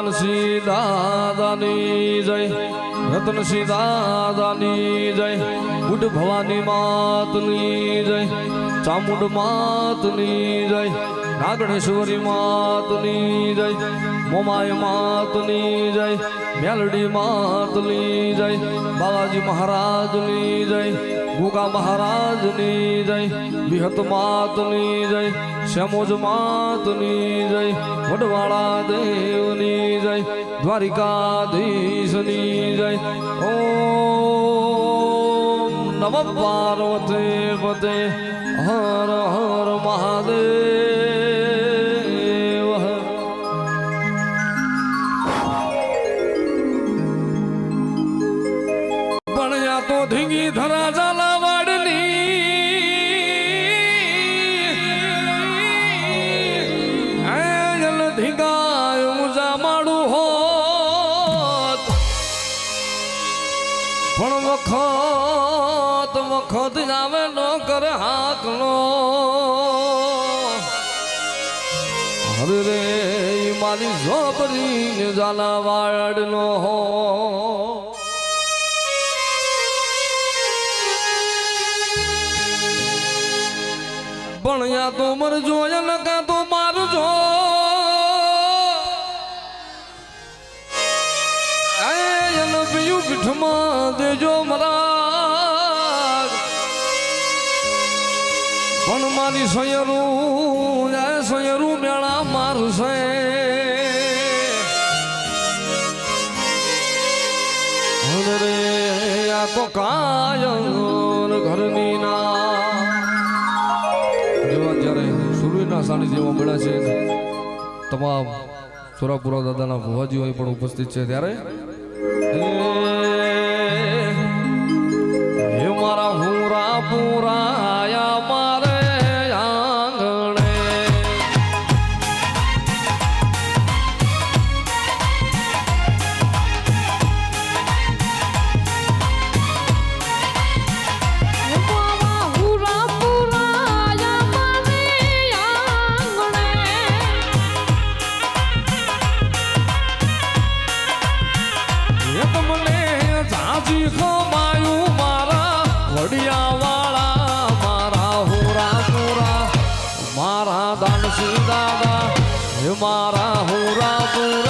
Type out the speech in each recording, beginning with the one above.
દાનસિંહ દાદાની જય રતનસિંહ દાદાની જય, બુઢ ભવાની માતની જય, ચામુંડ માતની જય, નાગણેશ્વરી માતની જય મોમાય માતની જય મેલડી માતની જય, બાલાજી મહારાજની જય ગુગા મહારાજની જય વિહત માતની જય શ્યામોજ માતની જય, વડવાળા દેવની જય, દ્વારિકાધીશની જય. ઓ નમ પાર્વતે પતે, હર હર મહાદેવ. પણ વખત વખત જાવે નો કરે હાકલો હરે રે મારી ઝોપરી જાલા વાડનો હો યા તો મર જોયા તો મારજો પણ મારી સયરું સયરું મેળા મારશે. રે, આ તો કાયમ ઘરની ના જેવા જ્યારે સૂર્યના સાડી જેવા મળ્યા છે, તમામ સુરાપુરા દાદાના ભુવાજીઓ પણ ઉપસ્થિત છે ત્યારે. હે મારા હુરા પુરાયા મારા હુરા પુરાયા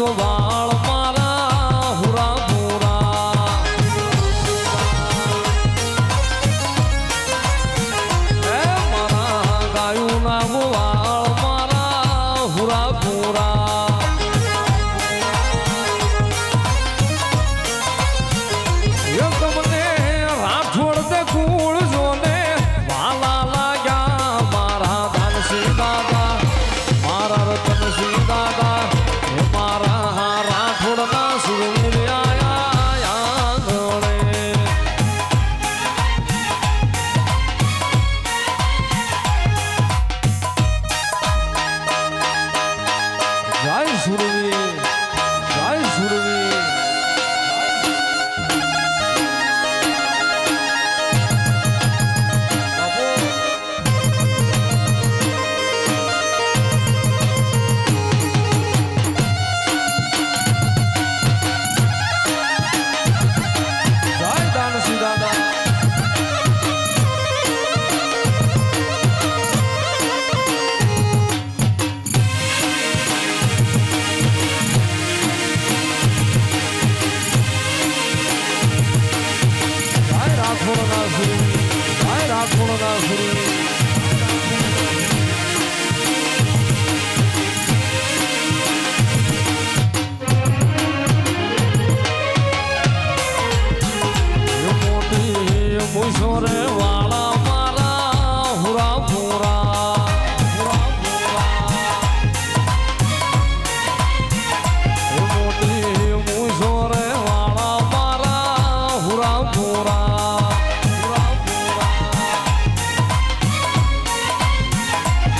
go on. હુરી હાય રાખોણના હુરી મોટી મોસોરે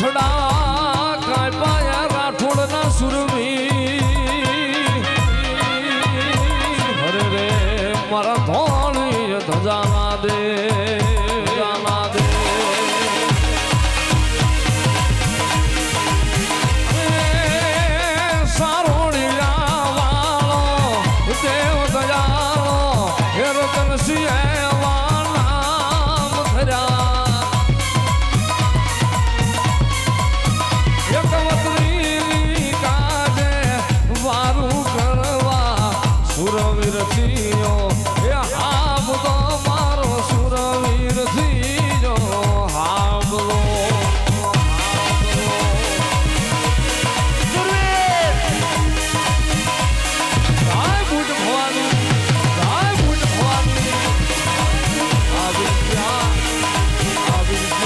turn on.